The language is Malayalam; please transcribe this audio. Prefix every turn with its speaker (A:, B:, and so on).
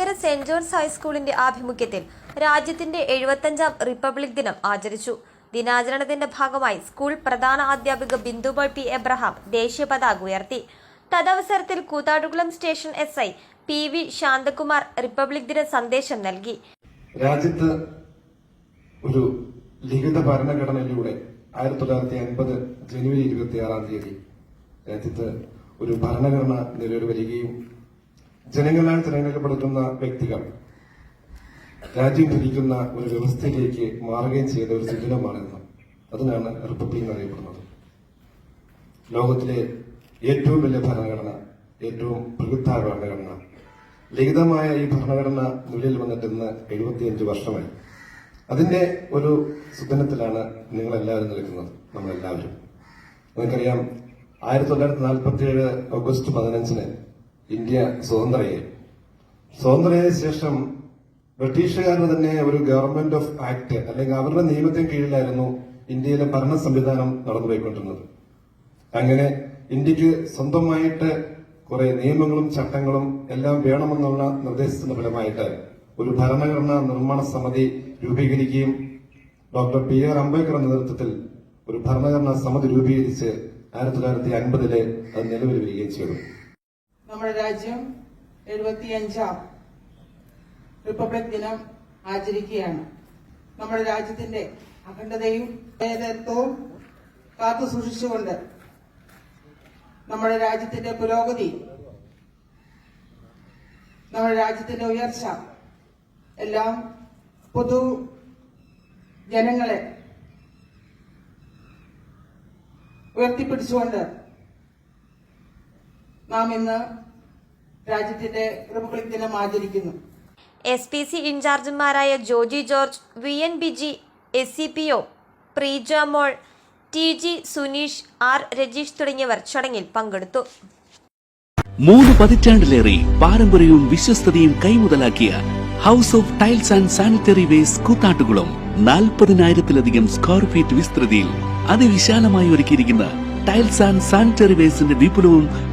A: ചേലക്കര സെന്റ് ജോൺസ് ഹൈസ്കൂളിന്റെ ആഭിമുഖ്യത്തിൽ രാജ്യത്തിന്റെ എഴുപത്തഞ്ചാം റിപ്പബ്ലിക് ദിനം ആചരിച്ചു. ദിനാചരണത്തിന്റെ ഭാഗമായി സ്കൂൾ പ്രധാന അധ്യാപിക ബിന്ദുബോൾ പി എബ്രഹാം ദേശീയ പതാക ഉയർത്തി. തദവസരത്തിൽ Koothattukulam station S I P V Shanthakumar republic ദിന സന്ദേശം നൽകി.
B: രാജ്യത്ത് ഒരു ലിഖിത ഭരണഘടനയിലൂടെ ആയിരത്തി തൊള്ളായിരത്തി അൻപത് ജനുവരി ഇരുപത്തി ആറാം തീയതി രാജ്യത്ത് ഒരു ഭരണഘടന നിലവിൽ വരികയും ജനങ്ങളാൽ തിരഞ്ഞെടുക്കപ്പെടുന്ന വ്യക്തികൾ രാജ്യം ഭരിക്കുന്ന ഒരു വ്യവസ്ഥയിലേക്ക് മാറുകയും ചെയ്ത ഒരു സുദിനമാണെന്ന് അതിനാണ് റിപ്പബ്ലിക് എന്നറിയപ്പെടുന്നത് ലോകത്തിലെ ഏറ്റവും വലിയ ഭരണഘടന ഏറ്റവും ബൃഹത്തായ ഭരണഘടന. ലിഖിതമായ ഈ ഭരണഘടന നിലയിൽ വന്നിട്ട് ഇന്ന് എഴുപത്തിയഞ്ച് വർഷമായി. അതിന്റെ ഒരു സുദിനത്തിലാണ് നിങ്ങളെല്ലാവരും നിൽക്കുന്നത് നമ്മളെല്ലാവരും. നിങ്ങൾക്കറിയാം ആയിരത്തി തൊള്ളായിരത്തി നാൽപ്പത്തി ഏഴ് ഓഗസ്റ്റ് പതിനഞ്ചിന് ഇന്ത്യ സ്വതന്ത്രയായി സ്വതന്ത്രയായ ശേഷം ബ്രിട്ടീഷുകാരന് തന്നെ ഒരു ഗവൺമെന്റ് ഓഫ് ആക്ട് അല്ലെങ്കിൽ അവരുടെ നിയമത്തിന് കീഴിലായിരുന്നു ഇന്ത്യയിലെ ഭരണ സംവിധാനം നടന്നുപോയിക്കൊണ്ടിരുന്നത്. അങ്ങനെ ഇന്ത്യയ്ക്ക് സ്വന്തമായിട്ട് കുറെ നിയമങ്ങളും ചട്ടങ്ങളും എല്ലാം വേണമെന്നുള്ള നിർദ്ദേശത്തിന്റെ ഫലമായിട്ട് ഒരു ഭരണഘടനാ നിർമ്മാണ സമിതി രൂപീകരിക്കുകയും ഡോക്ടർ പി ആർ അംബേദ്കറുടെ നേതൃത്വത്തിൽ ഒരു ഭരണഘടനാ സമിതി രൂപീകരിച്ച് ആയിരത്തി തൊള്ളായിരത്തി അൻപതിലെ അത് നിലവിൽ വരികയും ചെയ്തു.
C: നമ്മുടെ രാജ്യം എഴുപത്തിയഞ്ചാം റിപ്പബ്ലിക് ദിനം ആചരിക്കുകയാണ്. നമ്മുടെ രാജ്യത്തിന്റെ അഖണ്ഡതയും ഭേദത്വവും കാത്തു സൂക്ഷിച്ചുകൊണ്ട് നമ്മുടെ രാജ്യത്തിന്റെ പുരോഗതി നമ്മുടെ രാജ്യത്തിന്റെ ഉയർച്ച എല്ലാം പൊതു ജനങ്ങളെ ഉയർത്തിപ്പിടിച്ചുകൊണ്ട് നാം ഇന്ന് രാജ്യത്തിന്റെ റിപ്പബ്ലിക് ദിനം ആചരിക്കുന്നു.
A: S P C ഇൻചാർജുമാരായ Joji George V N Biji S C P O Preejomol T G Suneesh R Rajeesh തുടങ്ങിയവർ ചടങ്ങിൽ പങ്കെടുത്തു.
D: മൂന്ന് പതിറ്റാണ്ടിലേറെ പാരമ്പര്യവും വിശ്വസ്തയും കൈമുതലാക്കിയ house of tiles and sanitary waste Koothattukulam നാൽപ്പതിനായിരത്തിലധികം സ്ക്വയർ ഫീറ്റ് വിസ്തൃതിയിൽ അതിവിശാലമായി ഒരുക്കിയിരിക്കുന്ന ടൈൽസ് ആൻഡ് സാനിറ്ററി വേസ്റ്റിന്റെ വിപുലവും